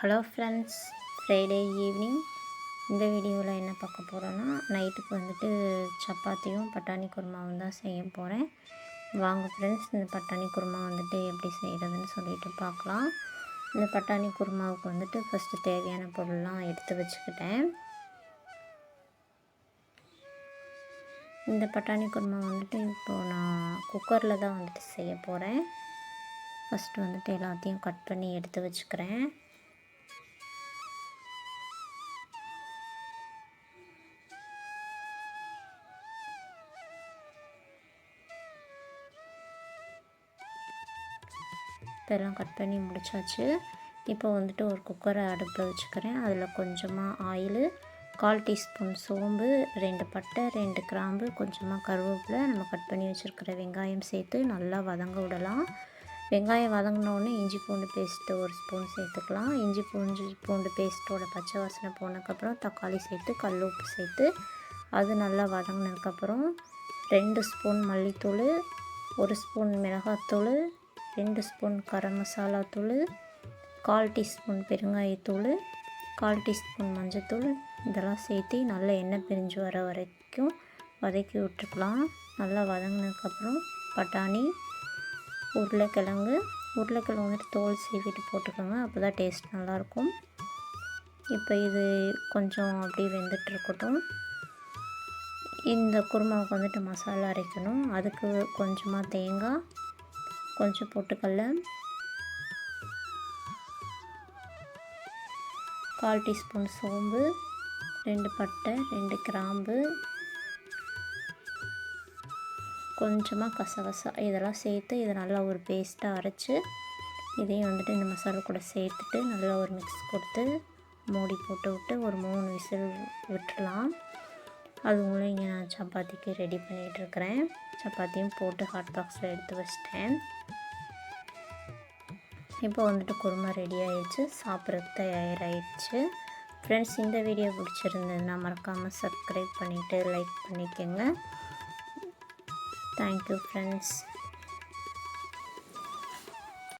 Hello friends Friday evening இந்த வீடியோவில் என்ன பார்க்க போகிறோன்னா நைட்டுக்கு வந்துட்டு சப்பாத்தியும் பட்டாணி குருமாவும் தான் செய்ய போகிறேன் வாங்க ஃப்ரெண்ட்ஸ் இந்த பட்டாணி குருமா வந்துட்டு எப்படி செய்கிறதுன்னு சொல்லிட்டு பார்க்கலாம். இந்த பட்டாணி குருமாவுக்கு வந்துட்டு ஃபஸ்ட்டு தேவையான பொருள்லாம் எடுத்து வச்சுக்கிட்டேன். இந்த பட்டாணி குருமா வந்துட்டு இப்போது நான் குக்கரில் தான் வந்துட்டு செய்ய போகிறேன் ஃபஸ்ட்டு வந்துட்டு எல்லாத்தையும் கட் பண்ணி எடுத்து வச்சுக்கிறேன். இதெல்லாம் கட் பண்ணி முடிச்சாச்சு. இப்போ வந்துட்டு ஒரு குக்கரை அடுப்பில் வச்சுக்கிறேன். அதில் கொஞ்சமாக ஆயில் கால் டீஸ்பூன் சோம்பு ரெண்டு பட்டை ரெண்டு கிராம்பு கொஞ்சமாக கருவேப்பிலை நம்ம கட் பண்ணி வச்சுருக்கிற வெங்காயம் சேர்த்து நல்லா வதங்க விடலாம். வெங்காயம் வதங்கினோடனே இஞ்சி பூண்டு பேஸ்ட்டு ஒரு ஸ்பூன் சேர்த்துக்கலாம். இஞ்சி பூண்டு பூண்டு பேஸ்ட்டோட பச்சை வாசனை போனதுக்கப்புறம் தக்காளி சேர்த்து கல் உப்பு சேர்த்து அது நல்லா வதங்கினதுக்கப்புறம் ரெண்டு ஸ்பூன் மல்லித்தூள் ஒரு ஸ்பூன் மிளகாத்தூள் ரெண்டு ஸ்பூன் கரம் மசாலா தூள் கால் டீஸ்பூன் பெருங்காயத்தூள் கால் டீஸ்பூன் மஞ்சத்தூள் இதெல்லாம் சேர்த்து நல்லா எண்ணெய் பிரிஞ்சு வர வரைக்கும் வதக்கி விட்டுருக்கலாம் நல்லா வதங்கினதுக்கப்புறம் பட்டாணி உருளைக்கிழங்கு. உருளைக்கிழங்கு வந்துட்டு தோல் சீவிட்டு போட்டுக்கோங்க அப்போ தான் டேஸ்ட் நல்லாயிருக்கும். இப்போ இது கொஞ்சம் அப்படியே வெந்துட்டு இருக்கட்டும். இந்த குருமாவுக்கு வந்துட்டு மசாலா அரைக்கணும். அதுக்கு கொஞ்சமாக தேங்காய் கொஞ்சம் பொட்டுக்கடல கால் டீஸ்பூன் சோம்பு ரெண்டு பட்டை ரெண்டு கிராம்பு. கொஞ்சமாக கசகசா இதெல்லாம் சேர்த்து இதை நல்லா ஒரு பேஸ்ட்டாக அரைச்சி இதையும் வந்துட்டு இந்த மசாலா கூட சேர்த்துட்டு நல்லா ஒரு மிக்ஸ் கொடுத்து மூடி போட்டு விட்டு ஒரு மூணு விசில் விட்டுடலாம். அதுங்களும் இங்கே நான் சப்பாத்திக்கு ரெடி பண்ணிகிட்ருக்கிறேன் சப்பாத்தியும் போட்டு ஹாட் பாக்ஸில் எடுத்து வச்சிட்டேன். இப்போ வந்துட்டு குருமா ரெடி ஆகிடுச்சு சாப்பிட்றதுக்கு தயாராகிடுச்சு ஃப்ரெண்ட்ஸ் இந்த வீடியோ பிடிச்சிருந்ததுன்னா மறக்காமல் சப்ஸ்கிரைப் பண்ணிவிட்டு லைக் பண்ணிக்கோங்க தேங்க்யூ ஃப்ரெண்ட்ஸ்.